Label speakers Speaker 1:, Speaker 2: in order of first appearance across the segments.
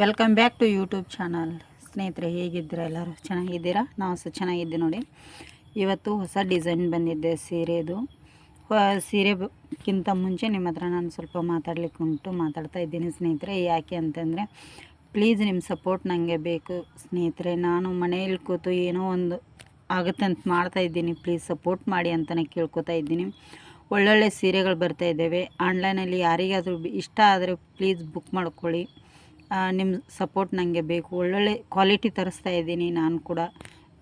Speaker 1: Welcome back to YouTube channel ಸ್ನೇಹಿತರೆ, ಹೇಗಿದ್ದೀರಾ ಎಲ್ಲರೂ? ಚೆನ್ನಾಗಿದ್ದೀರಾ? ನಾವು ಸಹ ಚೆನ್ನಾಗಿದ್ದೆ ನೋಡಿ. ಇವತ್ತು ಹೊಸ ಡಿಸೈನ್ ಬಂದಿದ್ದೆ ಸೀರೆದು. ಸೀರೆಕ್ಕಿಂತ ಮುಂಚೆ ನಿಮ್ಮ ಹತ್ರ ನಾನು ಸ್ವಲ್ಪ ಮಾತಾಡ್ಲಿಕ್ಕೆ ಉಂಟು, ಮಾತಾಡ್ತಾ ಇದ್ದೀನಿ ಸ್ನೇಹಿತರೆ. ಯಾಕೆ ಅಂತಂದರೆ ಪ್ಲೀಸ್ ನಿಮ್ಮ ಸಪೋರ್ಟ್ ನನಗೆ ಬೇಕು ಸ್ನೇಹಿತರೆ. ನಾನು ಮನೆಯಲ್ಲಿ ಕೂತು ಏನೋ ಒಂದು ಆಗುತ್ತೆ ಅಂತ ಮಾಡ್ತಾ ಇದ್ದೀನಿ. ಪ್ಲೀಸ್ ಸಪೋರ್ಟ್ ಮಾಡಿ ಅಂತಲೇ ಕೇಳ್ಕೊತಾ ಇದ್ದೀನಿ. ಒಳ್ಳೊಳ್ಳೆ ಸೀರೆಗಳು ಬರ್ತಾ ಇದ್ದಾವೆ. ಆನ್ಲೈನಲ್ಲಿ ಯಾರಿಗಾದರೂ ಇಷ್ಟ ಆದರೆ ಪ್ಲೀಸ್ ಬುಕ್ ಮಾಡ್ಕೊಳ್ಳಿ. ನಿಮ್ಮ ಸಪೋರ್ಟ್ ನನಗೆ ಬೇಕು. ಒಳ್ಳೊಳ್ಳೆ ಕ್ವಾಲಿಟಿ ತರಿಸ್ತಾ ಇದ್ದೀನಿ ನಾನು ಕೂಡ.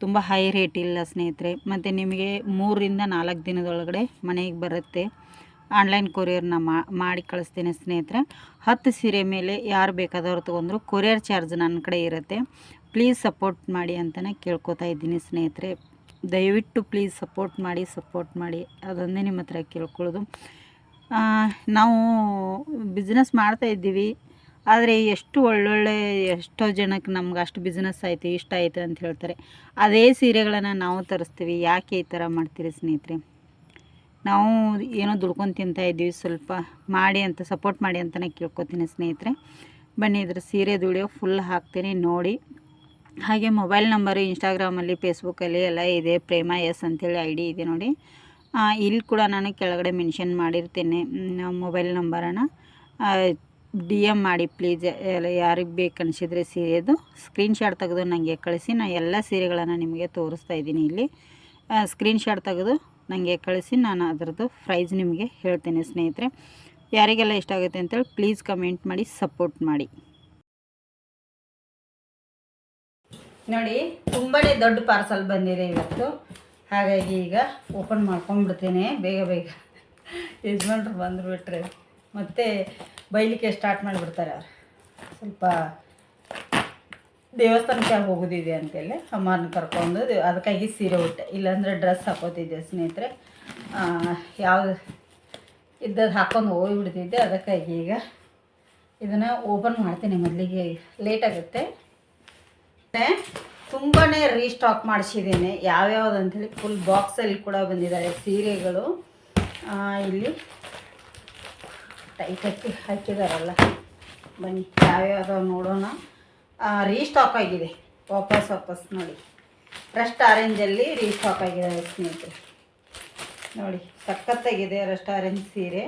Speaker 1: ತುಂಬ ಹೈ ರೇಟ್ ಇಲ್ಲ ಸ್ನೇಹಿತರೆ. ಮತ್ತು ನಿಮಗೆ ಮೂರರಿಂದ ನಾಲ್ಕು ದಿನದೊಳಗಡೆ ಮನೆಗೆ ಬರುತ್ತೆ. ಆನ್ಲೈನ್ ಕೊರಿಯರ್ನ ಮಾಡಿ ಕಳಿಸ್ತೇನೆ ಸ್ನೇಹಿತರೆ. ಹತ್ತು ಸೀರೆ ಮೇಲೆ ಯಾರು ಬೇಕಾದವ್ರು ತೊಗೊಂಡ್ರು ಕೊರಿಯರ್ ಚಾರ್ಜ್ ನನ್ನ ಕಡೆ ಇರುತ್ತೆ. ಪ್ಲೀಸ್ ಸಪೋರ್ಟ್ ಮಾಡಿ ಅಂತಲೇ ಕೇಳ್ಕೊತಾ ಇದ್ದೀನಿ ಸ್ನೇಹಿತರೆ. ದಯವಿಟ್ಟು ಪ್ಲೀಸ್ ಸಪೋರ್ಟ್ ಮಾಡಿ ಸಪೋರ್ಟ್ ಮಾಡಿ ಅದೊಂದೇ ನಿಮ್ಮ ಹತ್ರ ಕೇಳ್ಕೊಳ್ಳೋದು. ನಾವು ಬಿಸ್ನೆಸ್ ಮಾಡ್ತಾ ಇದ್ದೀವಿ. ಆದರೆ ಎಷ್ಟು ಒಳ್ಳೊಳ್ಳೆ ಎಷ್ಟೋ ಜನಕ್ಕೆ ನಮ್ಗೆ ಅಷ್ಟು ಬಿಸ್ನೆಸ್ ಆಯಿತು, ಇಷ್ಟ ಆಯಿತು ಅಂತ ಹೇಳ್ತಾರೆ. ಅದೇ ಸೀರೆಗಳನ್ನು ನಾವು ತರಿಸ್ತೀವಿ. ಯಾಕೆ ಈ ಥರ ಮಾಡ್ತೀರಿ ಸ್ನೇಹಿತರೆ? ನಾವು ಏನೋ ದುಡ್ಕೊಂಡು ತಿಂತಾ ಇದ್ದೀವಿ. ಸ್ವಲ್ಪ ಮಾಡಿ ಅಂತ ಸಪೋರ್ಟ್ ಮಾಡಿ ಅಂತಲೇ ಕೇಳ್ಕೊತೀನಿ ಸ್ನೇಹಿತರೆ. ಬನ್ನಿ ಇದ್ರ ಸೀರೆ ದುಡಿಯೋ ಫುಲ್ ಹಾಕ್ತೀನಿ ನೋಡಿ. ಹಾಗೆ ಮೊಬೈಲ್ ನಂಬರು ಇನ್ಸ್ಟಾಗ್ರಾಮಲ್ಲಿ ಫೇಸ್ಬುಕ್ಕಲ್ಲಿ ಎಲ್ಲ ಇದೆ. ಪ್ರೇಮ ಎಸ್ ಅಂತೇಳಿ ಐ ಡಿ ಇದೆ ನೋಡಿ. ಇಲ್ಲಿ ಕೂಡ ನಾನು ಕೆಳಗಡೆ ಮೆನ್ಷನ್ ಮಾಡಿರ್ತೀನಿ ಮೊಬೈಲ್ ನಂಬರನ್ನು ಡಿ ಎಂ ಮಾಡಿ ಪ್ಲೀಸ್, ಎಲ್ಲ ಯಾರಿಗೆ ಬೇಕು ಅನಿಸಿದರೆ ಸೀರೆದು. ಸ್ಕ್ರೀನ್ಶಾಟ್ ತೆಗೆದು ನನಗೆ ಕಳಿಸಿ ನಾನು ಎಲ್ಲ ಸೀರೆಗಳನ್ನು ನಿಮಗೆ ತೋರಿಸ್ತಾ ಇದ್ದೀನಿ ಇಲ್ಲಿ. ಸ್ಕ್ರೀನ್ಶಾಟ್ ತೆಗೆದು ನನಗೆ ಕಳಿಸಿ, ನಾನು ಅದರದ್ದು ಪ್ರೈಸ್ ನಿಮಗೆ ಹೇಳ್ತೇನೆ ಸ್ನೇಹಿತರೆ. ಯಾರಿಗೆಲ್ಲ ಇಷ್ಟ ಆಗುತ್ತೆ ಅಂತೇಳಿ ಪ್ಲೀಸ್ ಕಮೆಂಟ್ ಮಾಡಿ ಸಪೋರ್ಟ್ ಮಾಡಿ. ನೋಡಿ ತುಂಬಾ ದೊಡ್ಡ ಪಾರ್ಸಲ್ ಬಂದಿದೆ ಇವತ್ತು. ಹಾಗಾಗಿ ಈಗ ಓಪನ್ ಮಾಡ್ಕೊಂಡ್ಬಿಡ್ತೇನೆ, ಬೇಗ ಬೇಗ. ಯಜಮಾನ್ರು ಬಂದು ಬಿಟ್ರೆ ಮತ್ತೆ ಬೈಲಿಕ್ಕೆ ಸ್ಟಾರ್ಟ್ ಮಾಡಿಬಿಡ್ತಾರೆ ಅವ್ರು. ಸ್ವಲ್ಪ ದೇವಸ್ಥಾನಕ್ಕೆ ಹೋಗೋದಿದೆ ಅಂತೇಳಿ ಅಮ್ಮನ ಕರ್ಕೊಂಡು ಅದಕ್ಕಾಗಿ ಸೀರೆ ಉಟ್ಟೆ. ಇಲ್ಲಾಂದರೆ ಡ್ರೆಸ್ ಹಾಕೋತಿದ್ದೆ ಸ್ನೇಹಿತರೆ. ಯಾವ ಇದ್ದದ್ದು ಹಾಕೊಂಡು ಹೋಗಿಬಿಡ್ತಿದ್ದೆ. ಅದಕ್ಕಾಗಿ ಈಗ ಇದನ್ನು ಓಪನ್ ಮಾಡ್ತೀನಿ ಮೊದಲಿಗೆ. ಲೇಟ್ ಆಗುತ್ತೆ. ತುಂಬಾ ರೀಸ್ಟಾಕ್ ಮಾಡಿಸಿದ್ದೀನಿ. ಯಾವ್ಯಾವ್ದು ಅಂಥೇಳಿ ಫುಲ್ ಬಾಕ್ಸಲ್ಲಿ ಕೂಡ ಬಂದಿದ್ದಾರೆ ಸೀರೆಗಳು. ಇಲ್ಲಿ ಟೈಟ್ ಹಾಕಿ ಹಾಕಿದಾರಲ್ಲ. ಬನ್ನಿ, ಯಾವ್ಯಾವ್ದು ನೋಡೋಣ. ರೀಸ್ಟಾಕ್ ಆಗಿದೆ. ವಾಪಸ್ ವಾಪಸ್ ನೋಡಿ. ರಸ್ಟ್ ಆರೆಂಜಲ್ಲಿ ರೀಸ್ಟಾಕ್ ಆಗಿದೆ, ಸ್ನೇಹಿತರೆ. ನೋಡಿ, ಸಖತ್ತಾಗಿದೆ ರಸ್ಟ್ ಆರೆಂಜ್ ಸೀರೆ.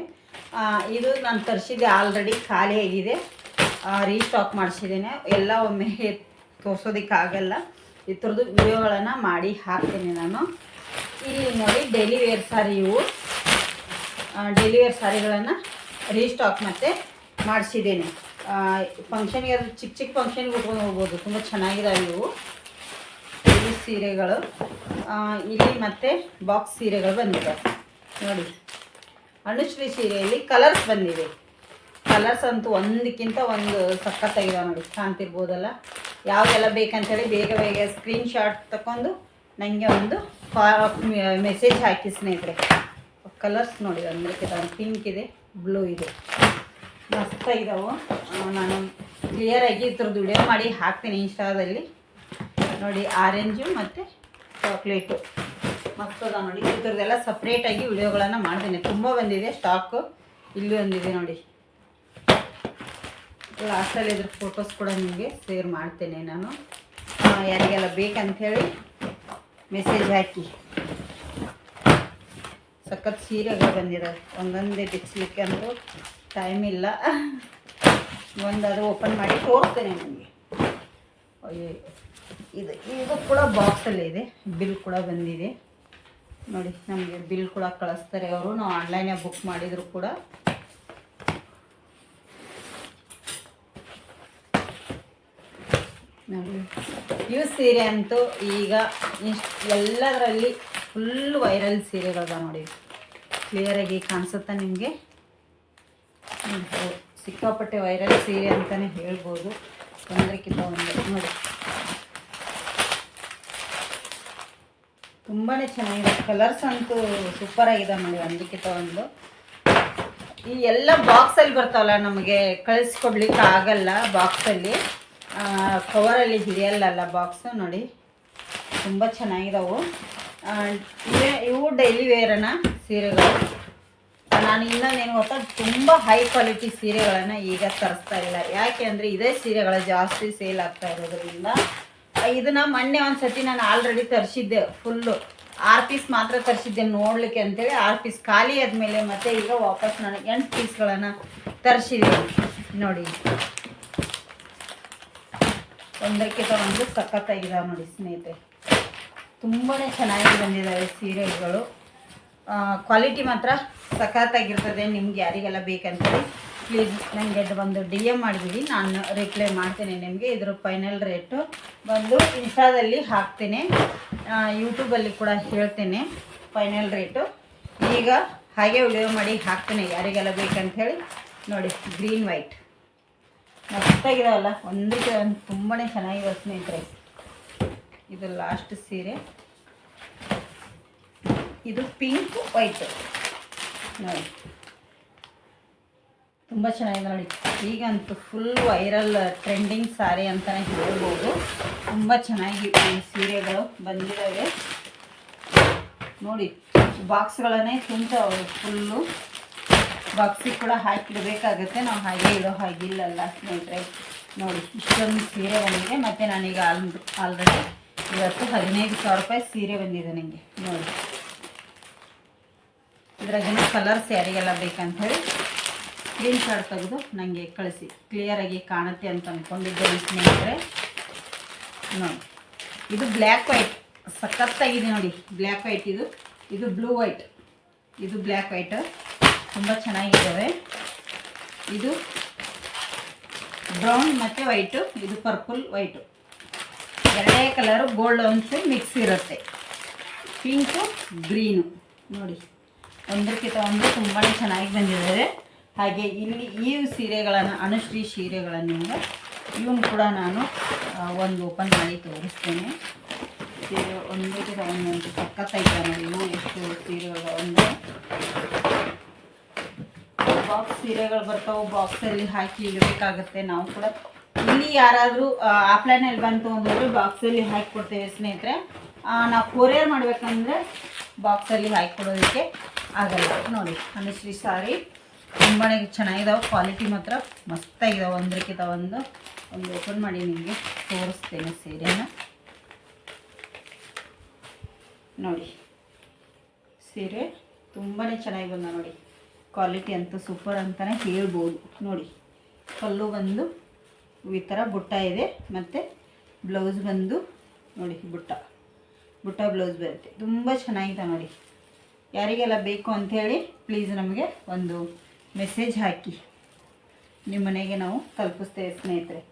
Speaker 1: ಇದು ನಾನು ತರಿಸಿದ್ದೆ ಆಲ್ರೆಡಿ ಖಾಲಿ ಆಗಿದೆ. ರೀಸ್ಟಾಕ್ ಮಾಡಿಸಿದ್ದೇನೆ. ಎಲ್ಲ ಒಮ್ಮೆ ತೋರ್ಸೋದಕ್ಕಾಗಲ್ಲ ಈ ಥರದ್ದು ವಿಡಿಯೋಗಳನ್ನು ಮಾಡಿ ಹಾಕ್ತೀನಿ ನಾನು. ಇಲ್ಲಿ ನೋಡಿ ಡೆಲಿವೇರ್ ಸಾರಿ ಇವು ಡೆಲಿವೇರ್ ಸಾರಿಗಳನ್ನು ರೀಸ್ಟಾಕ್ ಮತ್ತೆ ಮಾಡಿಸಿದ್ದೇನೆ. ಫಂಕ್ಷನ್ಗೆ ಅದು ಚಿಕ್ಕ ಚಿಕ್ಕ ಫಂಕ್ಷನ್ಗೆ ಉಟ್ಕೊಂಡು ಹೋಗ್ಬೋದು. ತುಂಬ ಚೆನ್ನಾಗಿದಾವೆ ಇವು ಈ ಸೀರೆಗಳು. ಇಲ್ಲಿ ಮತ್ತೆ ಬಾಕ್ಸ್ ಸೀರೆಗಳು ಬಂದಿದೆ. ನೋಡಿ. ಅಣುಶ್ರೀ ಸೀರೆಯಲ್ಲಿ ಕಲರ್ಸ್ ಬಂದಿವೆ. ಕಲರ್ಸ್ ಅಂತೂ ಒಂದಕ್ಕಿಂತ ಒಂದು ಸಖತ್ತಾಗಿದೆ ನೋಡಿ. ಕಾಣ್ತಿರ್ಬೋದಲ್ಲ? ಯಾವುದೆಲ್ಲ ಬೇಕಂತೇಳಿ ಬೇಗ ಬೇಗ ಸ್ಕ್ರೀನ್ಶಾಟ್ ತಗೊಂಡು ನನಗೆ ಒಂದು ಮೆಸೇಜ್ ಹಾಕಿ ಸ್ನೇಹಿತರೆ. ಕಲರ್ಸ್ ನೋಡಿ ಅಂದರೆ ಪಿಂಕ್ ಇದೆ. ಬ್ಲೂ ಇದೆ. ಇದಾವೆ ನಾನು ಕ್ಲಿಯರಾಗಿ ಇದ್ರದ್ದು ವಿಡಿಯೋ ಮಾಡಿ ಹಾಕ್ತೀನಿ ಇನ್ಸ್ಟಾದಲ್ಲಿ. ನೋಡಿ ಆರೆಂಜು ಮತ್ತು ಚಾಕ್ಲೇಟು ಮಸ್ತದ ನೋಡಿ. ಇದ್ರದ್ದೆಲ್ಲ ಸಪ್ರೇಟಾಗಿ ವಿಡಿಯೋಗಳನ್ನು ಮಾಡ್ತೀನಿ. ತುಂಬ ಬಂದಿದೆ ಸ್ಟಾಕು ಇಲ್ಲಿ ಬಂದಿದೆ ನೋಡಿ. ಲಾಸ್ಟಲ್ಲಿ ಇದ್ರ ಫೋಟೋಸ್ ಕೂಡ ನಿಮಗೆ ಶೇರ್ ಮಾಡ್ತೇನೆ ನಾನು. ಯಾರಿಗೆಲ್ಲ ಯಾರಿಗೆಲ್ಲ ಹೇಳಿ ಮೆಸೇಜ್ ಹಾಕಿ. ಸಖತ್ ಸೀರೆಗಳು ಬಂದಿರೋ ಒಂದೊಂದೇ ಬಿಚ್ಚಲಿಕ್ಕೆ ಅಂದರೂ ಟೈಮ್ ಇಲ್ಲ. ಒಂದಾದರೂ ಓಪನ್ ಮಾಡಿ ತೋರಿಸ್ತೇನೆ ನಿಮಗೆ. ಅಯ್ಯೋ, ಇದು ಇದು ಕೂಡ ಬಾಕ್ಸಲ್ಲೇ ಇದೆ. ಬಿಲ್ ಕೂಡ ಬಂದಿದೆ. ನೋಡಿ, ನಮಗೆ ಬಿಲ್ ಕೂಡ ಕಳಿಸ್ತಾರೆ ಅವರು. ನಾವು ಆನ್ಲೈನೇ ಬುಕ್ ಮಾಡಿದ್ರು ಕೂಡ. ನೋಡಿ ಇವು ಸೀರೆ ಅಂತೂ ಈಗ ಎಲ್ಲದರಲ್ಲಿ ಫುಲ್ ವೈರಲ್ ಸೀರೆಗಳದ ನೋಡಿ. ಕ್ಲಿಯರಾಗಿ ಕಾಣಿಸುತ್ತಾ ನಿಮಗೆ? ಸಿಕ್ಕಾಪಟ್ಟೆ ವೈರಲ್ ಸೀರೆ ಅಂತಲೇ ಹೇಳ್ಬೋದು. ಒಂದಕ್ಕಿಂತ ಒಂದು. ನೋಡಿ. ತುಂಬಾ ಚೆನ್ನಾಗಿದೆ. ಕಲರ್ಸ್ ಅಂತೂ ಸೂಪರಾಗಿದೆ ನೋಡಿ ಒಂದಕ್ಕಿಂತ ಒಂದು. ಈ ಎಲ್ಲ ಬಾಕ್ಸಲ್ಲಿ ಬರ್ತಾವಲ್ಲ ನಮಗೆ ಕಳಿಸ್ಕೊಡ್ಲಿಕ್ಕೆ ಆಗಲ್ಲ ಬಾಕ್ಸಲ್ಲಿ ಕವರಲ್ಲಿ ಹಿಡಿಯಲ್ಲಲ್ಲ ಬಾಕ್ಸು ನೋಡಿ. ತುಂಬ ಚೆನ್ನಾಗಿದಾವು. ಆ, ಇವೇ ಡೈಲಿ ವೇರನ ಸೀರೆಗಳು. ನಾನು ಇನ್ನೊಂದೇನು ಗೊತ್ತಾ, ತುಂಬ ಹೈ ಕ್ವಾಲಿಟಿ ಸೀರೆಗಳನ್ನು ಈಗ ತರಿಸ್ತಾ ಇಲ್ಲ. ಯಾಕೆ ಅಂದರೆ ಇದೇ ಸೀರೆಗಳು ಜಾಸ್ತಿ ಸೇಲ್ ಆಗ್ತಾ ಇರೋದ್ರಿಂದ. ಇದನ್ನು ಮೊನ್ನೆ ಒಂದು ಸತಿ ನಾನು ಆಲ್ರೆಡಿ ತರಿಸಿದ್ದೆ ಫುಲ್ಲು ಆರು ಪೀಸ್ ಮಾತ್ರ ತರಿಸಿದ್ದೆ ನೋಡ್ಲಿಕ್ಕೆ ಅಂತೇಳಿ, ಆರು ಪೀಸ್ ಖಾಲಿ ಆದಮೇಲೆ ಮತ್ತೆ ಈಗ ವಾಪಸ್ ನಾನು ಎಂಟು ಪೀಸ್ಗಳನ್ನು ತರಿಸಿದ್ದೀನಿ ನೋಡಿ. ಒಂದಕ್ಕೆ ತಗೊಂಡು ಸಖತ್ತಾಗಿದೆ ನೋಡಿ ಸ್ನೇಹಿತರೆ. ತುಂಬಾ ಚೆನ್ನಾಗಿ ಬಂದಿದ್ದಾವೆ ಸೀರೆಗಳು. ಕ್ವಾಲಿಟಿ ಮಾತ್ರ ಸಖತ್ತಾಗಿರ್ತದೆ ನಿಮ್ಗೆ ಯಾರಿಗೆಲ್ಲ ಬೇಕಂತೇಳಿ. ಪ್ಲೀಸ್ ನನಗೆ ಅದು ಒಂದು ಡಿ ಎಂ ಮಾಡಿಬಿಡಿ, ನಾನು ರಿಪ್ಲೈ ಮಾಡ್ತೇನೆ ನಿಮಗೆ ಇದ್ರ ಫೈನಲ್ ರೇಟು ಬಂದು ಇನ್ಸ್ಟಾದಲ್ಲಿ ಹಾಕ್ತೇನೆ. ಯೂಟ್ಯೂಬಲ್ಲಿ ಕೂಡ ಹೇಳ್ತೇನೆ ಫೈನಲ್ ರೇಟು ಈಗ ಹಾಗೆ ವಿಡಿಯೋ ಮಾಡಿ ಹಾಕ್ತೇನೆ ಯಾರಿಗೆಲ್ಲ ಬೇಕಂಥೇಳಿ ನೋಡಿ ಗ್ರೀನ್ ವೈಟ್ ಮಸ್ತಾಗಿದಾವಲ್ಲ ಒಂದಕ್ಕೆ ಒಂದು ತುಂಬಾ ವಸ್ತು ಸ್ನೇಹಿತರೆ. ಇದು ಲಾಸ್ಟ್ ಸೀರೆ. ಇದು ಪಿಂಕ್ ವೈಟ್ ನೋಡಿ. ತುಂಬ ಚೆನ್ನಾಗಿದೆ ನೋಡಿ. ಈಗಂತೂ ಫುಲ್ ವೈರಲ್ ಟ್ರೆಂಡಿಂಗ್ ಸಾರಿ ಅಂತಲೇ ಹೇಳ್ಬೋದು. ತುಂಬ ಚೆನ್ನಾಗಿ ಸೀರೆಗಳು ಬಂದಿದ್ದಾವೆ. ನೋಡಿ ಬಾಕ್ಸ್ಗಳನ್ನೇ ತುಂಬ ಫುಲ್ಲು ಬಾಕ್ಸಿಗೆ ಕೂಡ ಹಾಕಿಡಬೇಕಾಗತ್ತೆ. ನಾವು ಹಾಗೆ ಇಡೋ ಹಾಗಿಲ್ಲಲ್ಲ ಸ್ನೇಹಿತರೆ ನೋಡಿ, ಇಷ್ಟೊಂದು ಸೀರೆ ಬಂದಿದೆ. ಮತ್ತು ನಾನೀಗ ಆಲ್ ಆಲ್ರೆಡಿ ಇವತ್ತು ಹದಿನೈದು ಸಾವಿರ ರೂಪಾಯಿ ಸೀರೆ ಬಂದಿದೆ ನನಗೆ ನೋಡಿ. ಇದ್ರಾಗಿನ ಕಲರ್ ಸ್ಯಾರಿಗೆಲ್ಲ ಹೇಳಿ ಸ್ಕ್ರೀನ್ ಶಾಟ್ ತೆಗೆದು ನನಗೆ ಕಳಿಸಿ. ಕ್ಲಿಯರಾಗಿ ಕಾಣುತ್ತೆ ಅಂತ ಅಂದ್ಕೊಂಡಿದ್ದೇನೆ ಸ್ನೇಹಿತರೆ. ನೋಡಿ, ಇದು ಬ್ಲ್ಯಾಕ್ ವೈಟ್ ಸಖತ್ತಾಗಿದೆ ನೋಡಿ ಬ್ಲ್ಯಾಕ್ ವೈಟ್ ಇದು. ಇದು ಬ್ಲೂ ವೈಟ್ ಇದು ಬ್ಲ್ಯಾಕ್ ವೈಟ್ ತುಂಬ ಚೆನ್ನಾಗಿದ್ದಾವೆ. ಇದು ಬ್ರೌನ್ ಮತ್ತು ವೈಟು ಇದು ಪರ್ಪಲ್ ವೈಟು ಎರಡೇ ಕಲರು ಗೋಲ್ಡ್ ಅಂಚು ಮಿಕ್ಸ್ ಇರುತ್ತೆ. ಪಿಂಕು ಗ್ರೀನು ನೋಡಿ ಒಂದಕ್ಕಿಂತ ಒಂದು ತುಂಬಾ ಚೆನ್ನಾಗಿ ಬಂದಿದ್ದಾರೆ ಹಾಗೆ ಇಲ್ಲಿ ಈ ಸೀರೆಗಳನ್ನು, ಅನುಶ್ರೀ ಸೀರೆಗಳನ್ನು ಇವನು ಕೂಡ ನಾನು ಒಂದು ಓಪನ್ ಮಾಡಿ ತೋರಿಸ್ತೇನೆ. ಸೀರೆ ಒಂದಕ್ಕಿಂತ ಒಂದೊಂದು ಸಖತ್ತೈತೆ ನೋಡಿ ಇವು ಎಷ್ಟು ಸೀರೆಗಳು ಒಂದು ಬಾಕ್ಸ್ ಸೀರೆಗಳು ಬರ್ತಾವೆ ಬಾಕ್ಸಲ್ಲಿ ಹಾಕಿ ಇಡಬೇಕಾಗತ್ತೆ. ನಾವು ಕೂಡ ಇಲ್ಲಿ ಯಾರಾದರೂ ಆಫ್ಲೈನಲ್ಲಿ ಬಂತು ಅಂತಂದರೆ ಬಾಕ್ಸಲ್ಲಿ ಹಾಕಿ ಕೊಡ್ತೇವೆ ಸ್ನೇಹಿತರೆ. ನಾವು ಕೊರಿಯರ್ ಮಾಡಬೇಕಂದ್ರೆ ಬಾಕ್ಸಲ್ಲಿ ಹಾಕಿ ಕೊಡೋದಕ್ಕೆ ಆಗಲ್ಲ. ನೋಡಿ ಅನುಶ್ರೀ ಸಾರಿ. ತುಂಬಾ ಚೆನ್ನಾಗಿದಾವೆ ಕ್ವಾಲಿಟಿ ಮಾತ್ರ ಮಸ್ತಾಗಿದಾವೆ. ಒಂದಕ್ಕಿಂತ ಒಂದು ಒಂದು ಓಪನ್ ಮಾಡಿ ನಿಮಗೆ ತೋರಿಸ್ತೇನೆ ಸೀರೆನ. ನೋಡಿ, ಸೀರೆ ತುಂಬಾ ಚೆನ್ನಾಗಿ ಬಂದ ನೋಡಿ. ಕ್ವಾಲಿಟಿ ಅಂತೂ ಸೂಪರ್ ಅಂತಲೇ ಹೇಳ್ಬೋದು. ನೋಡಿ, ಕಲ್ಲು ಬಂದು ಈ ಥರ ಬುಟ್ಟ ಇದೆ. ಮತ್ತು ಬ್ಲೌಸ್ ಬಂದು ನೋಡಿ ಬುಟ್ಟ. ಬುಟ್ಟ ಬ್ಲೌಸ್ ಬರುತ್ತೆ. ತುಂಬ ಚೆನ್ನಾಗಿದೆ ನೋಡಿ. ಯಾರಿಗೆಲ್ಲ ಬೇಕು ಅಂಥೇಳಿ ಪ್ಲೀಸ್ ನಮಗೆ ಒಂದು ಮೆಸೇಜ್ ಹಾಕಿ. ನಿಮ್ಮ ಮನೆಗೆ ನಾವು ತಲುಪಿಸ್ತೇವೆ ಸ್ನೇಹಿತರೆ.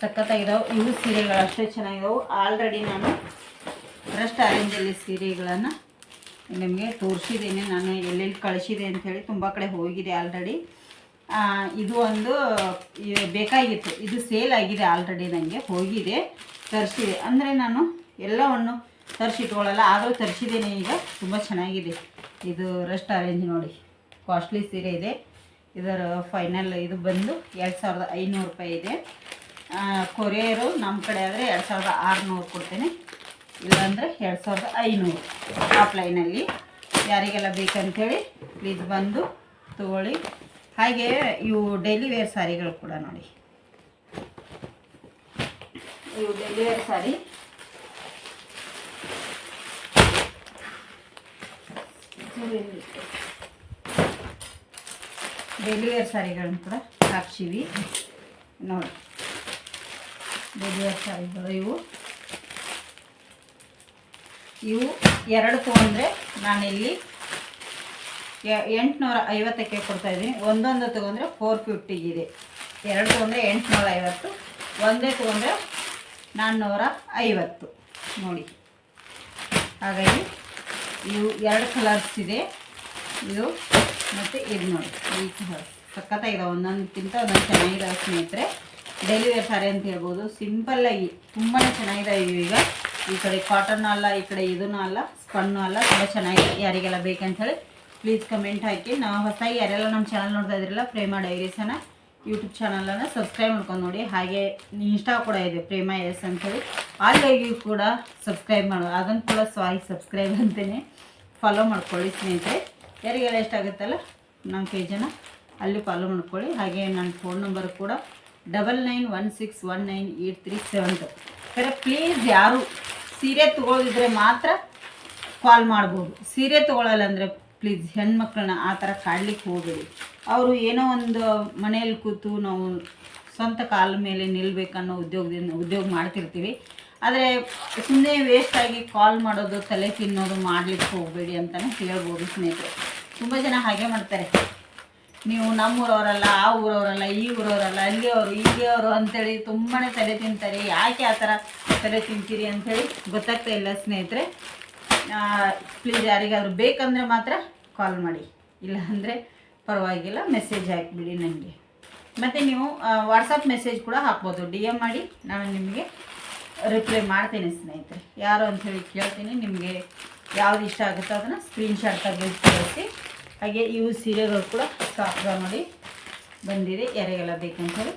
Speaker 1: ಸಖತ್ತಾಗಿದ್ದಾವೆ ಇವು ಸೀರೆಗಳು ಅಷ್ಟೇ ಚೆನ್ನಾಗಿದ್ದಾವೆ ಆಲ್ರೆಡಿ ನಾನು ಫ್ರೆಸ್ಟ್ ಆರೆಂಜಲ್ಲಿ ಸೀರೆಗಳನ್ನು ನಿಮಗೆ ತೋರಿಸಿದ್ದೀನಿ. ನಾನು ಎಲ್ಲೆಲ್ಲಿ ಕಳಿಸಿದೆ ಅಂಥೇಳಿ ತುಂಬ ಕಡೆ ಹೋಗಿದೆ ಆಲ್ರೆಡಿ ಇದು ಒಂದು ಬೇಕಾಗಿತ್ತು. ಇದು ಸೇಲ್ ಆಗಿದೆ ಆಲ್ರೆಡಿ ನನಗೆ ಹೋಗಿದೆ, ತರಿಸಿದೆ. ಅಂದರೆ ನಾನು ಎಲ್ಲವನ್ನು ತರಿಸಿಟ್ಕೊಳ್ಳಲ್ಲ ಆದರೂ ತರಿಸಿದ್ದೇನೆ ಈಗ. ತುಂಬ ಚೆನ್ನಾಗಿದೆ. ಇದು ರೆಸ್ಟ್ ಅರೇಂಜ್ ನೋಡಿ. ಕಾಸ್ಟ್ಲಿ ಸೀರೆ ಇದೆ. ಇದರ ಫೈನಲ್ ಇದು ಬಂದು ಎರಡು ಸಾವಿರದ ಐನೂರು ರೂಪಾಯಿ ಇದೆ. ಕೊರಿಯರು ನಮ್ಮ ಕಡೆ ಆದರೆ ಎರಡು ಸಾವಿರದ ಆರುನೂರು ಕೊಡ್ತೇನೆ. ಇಲ್ಲಾಂದರೆ ಎರಡು ಸಾವಿರದ ಐನೂರು ಆಫ್ಲೈನಲ್ಲಿ ಯಾರಿಗೆಲ್ಲ ಬೇಕಂತೇಳಿ ಪ್ಲೀಸ್ ಬಂದು ತಗೊಳ್ಳಿ. ಹಾಗೆ ಇವು ಡೈಲಿ ವೇರ್ ಸ್ಯಾರಿಗಳು ಕೂಡ ನೋಡಿ. ಇವು daily wear sari daily wear ಸಾರಿಗಳನ್ನು ಕೂಡ ಹಾಕ್ಸಿವಿ. ನೋಡಿ. ಡೈಲಿ ವೇರ್ ಸ್ಯಾರಿಗಳು ಇವು. ಇವು ಎರಡು ಅಂದರೆ ನಾನಿಲ್ಲಿ ಎಂಟುನೂರ ಐವತ್ತಕ್ಕೆ ಕೊಡ್ತಾ ಇದ್ದೀನಿ. ಒಂದೊಂದು ತೊಗೊಂಡ್ರೆ ಫೋರ್ ಫಿಫ್ಟಿಗಿದೆ ಎರಡು ತೊಗೊಂಡ್ರೆ ಎಂಟುನೂರ ಐವತ್ತು, ಒಂದೇ ತೊಗೊಂಡ್ರೆ ನಾನ್ನೂರ ಐವತ್ತು. ನೋಡಿ. ಹಾಗಾಗಿ ಇವು ಎರಡು ಕಲರ್ಸ್ ಇದೆ. ಇದು ಮತ್ತು ಇದು ನೋಡಿ. ಈ ಕಲರ್ಸ್ ಸಖತ್ತಾಗಿದೆ. ಒಂದೊಂದಕ್ಕಿಂತ ಒಂದೊಂದು ಚೆನ್ನಾಗಿದೆ ಸ್ನೇಹಿತರೆ. ಡೆಲಿವರಿ ವೇರ್ ಸಾರಿ ಅಂತ ಹೇಳ್ಬೋದು. ಸಿಂಪಲ್ಲಾಗಿ ತುಂಬಾ ಚೆನ್ನಾಗಿದೆ ಈಗ. ಈ ಕಡೆ ಕಾಟನ್ ಅಲ್ಲ, ಈ ಕಡೆ ಇದೂ ಅಲ್ಲ ಸ್ಪನ್ನು ಅಲ್ಲ, ತುಂಬ ಚೆನ್ನಾಗಿದೆ. ಯಾರಿಗೆಲ್ಲ ಬೇಕಂತ ಹೇಳಿ ಪ್ಲೀಸ್ ಕಮೆಂಟ್ ಹಾಕಿ. ನಾವು ಹೊಸ ಯಾರೆಲ್ಲ ನಮ್ಮ ಚಾನಲ್ ನೋಡ್ತಾ ಇದ್ರಲ್ಲ, ಪ್ರೇಮ ಡೈರೀಸನ ಯೂಟ್ಯೂಬ್ ಚಾನಲನ್ನು ಸಬ್ಸ್ಕ್ರೈಬ್ ಮಾಡ್ಕೊಂಡು ನೋಡಿ. ಹಾಗೆ ಇನ್ಸ್ಟಾ ಕೂಡ ಇದೆ, ಪ್ರೇಮ ಎಸ್ ಅಂತೇಳಿ. ಅಲ್ಲಿಗೂ ಕೂಡ ಸಬ್ಸ್ಕ್ರೈಬ್ ಮಾಡೋದು. ಅದನ್ನು ಕೂಡ ಸ್ವಾಯಿ ಸಬ್ಸ್ಕ್ರೈಬ್ ಅಂತಲೇ ಫಾಲೋ ಮಾಡ್ಕೊಳ್ಳಿ ಸ್ನೇಹಿತರೆ. ಯಾರಿಗೆಲ್ಲ ಎಷ್ಟಾಗುತ್ತಲ್ಲ ನಮ್ಮ ಜನ ಅಲ್ಲಿ ಫಾಲೋ ಮಾಡ್ಕೊಳ್ಳಿ. ಹಾಗೆ ನನ್ನ ಫೋನ್ ನಂಬರ್ ಕೂಡ double nine one six one nine eight three seven two ಖರೆ ಪ್ಲೀಸ್ ಯಾರು ಸೀರೆ ತೊಗೊಳಿದ್ರೆ ಮಾತ್ರ ಕಾಲ್ ಮಾಡ್ಬೋದು. ಸೀರೆ ತೊಗೊಳ್ಳಲ್ಲ ಅಂದರೆ ಪ್ಲೀಸ್ ಹೆಣ್ಮಕ್ಳನ್ನ ಆ ಥರ ಕಾಡ್ಲಿಕ್ಕೆ ಹೋಗಬೇಡಿ. ಅವರು ಏನೋ ಒಂದು ಮನೆಯಲ್ಲಿ ಕೂತು ನಾವು ಸ್ವಂತ ಕಾಲ ಮೇಲೆ ನಿಲ್ಬೇಕನ್ನೋ ಉದ್ಯೋಗದಿಂದ ಉದ್ಯೋಗ ಮಾಡ್ತಿರ್ತೀವಿ. ಆದರೆ ಸುಮ್ಮನೆ ವೇಸ್ಟಾಗಿ ಕಾಲ್ ಮಾಡೋದು, ತಲೆ ತಿನ್ನೋದು ಮಾಡಲಿಕ್ಕೆ ಹೋಗಬೇಡಿ ಅಂತಲೇ ಕೇಳ್ಬೋದು ಸ್ನೇಹಿತರೆ. ತುಂಬ ಜನ ಹಾಗೆ ಮಾಡ್ತಾರೆ. ನೀವು ನಮ್ಮೂರವರಲ್ಲ, ಆ ಊರವರಲ್ಲ, ಈ ಊರವರಲ್ಲ ಅಲ್ಲಿಯವರು ಅವರು ಅಂತೇಳಿ ತುಂಬಾ ತಲೆ ತಿಂತಾರೆ. ಯಾಕೆ ಆ ಥರ ತಲೆ ತಿಂತೀರಿ ಅಂಥೇಳಿ ಗೊತ್ತಾಗ್ತಾ ಇಲ್ಲ ಸ್ನೇಹಿತರೆ. ಪ್ಲೀಸ್ ಯಾರಿಗಾದ್ರೂ ಬೇಕಂದರೆ ಮಾತ್ರ ಕಾಲ್ ಮಾಡಿ. ಇಲ್ಲ ಅಂದರೆ ಪರವಾಗಿಲ್ಲ ಮೆಸೇಜ್ ಹಾಕಿಬಿಡಿ ನನಗೆ ಮತ್ತು ನೀವು ವಾಟ್ಸಪ್ ಮೆಸೇಜ್ ಕೂಡ ಹಾಕ್ಬೋದು. ಡಿ ಎಂ ಮಾಡಿ, ನಾನು ನಿಮಗೆ ರಿಪ್ಲೈ ಮಾಡ್ತೀನಿ ಸ್ನೇಹಿತರೆ. ಯಾರು ಅಂತ ಹೇಳಿ ಕೇಳ್ತೀನಿ, ನಿಮಗೆ ಯಾವ್ದು ಇಷ್ಟ ಆಗುತ್ತೋ ಅದನ್ನು ಸ್ಕ್ರೀನ್ಶಾಟ್ ತೆಗೆದು ಹಾಗೆ ಇವು ಸೀರೆಗಳು ಕೂಡ ಸಾಫ್ಟ್ ನೋಡಿ ಬಂದಿದೆ, ಯಾರಿಗೆಲ್ಲ ಬೇಕಂತ ಹೇಳಿ.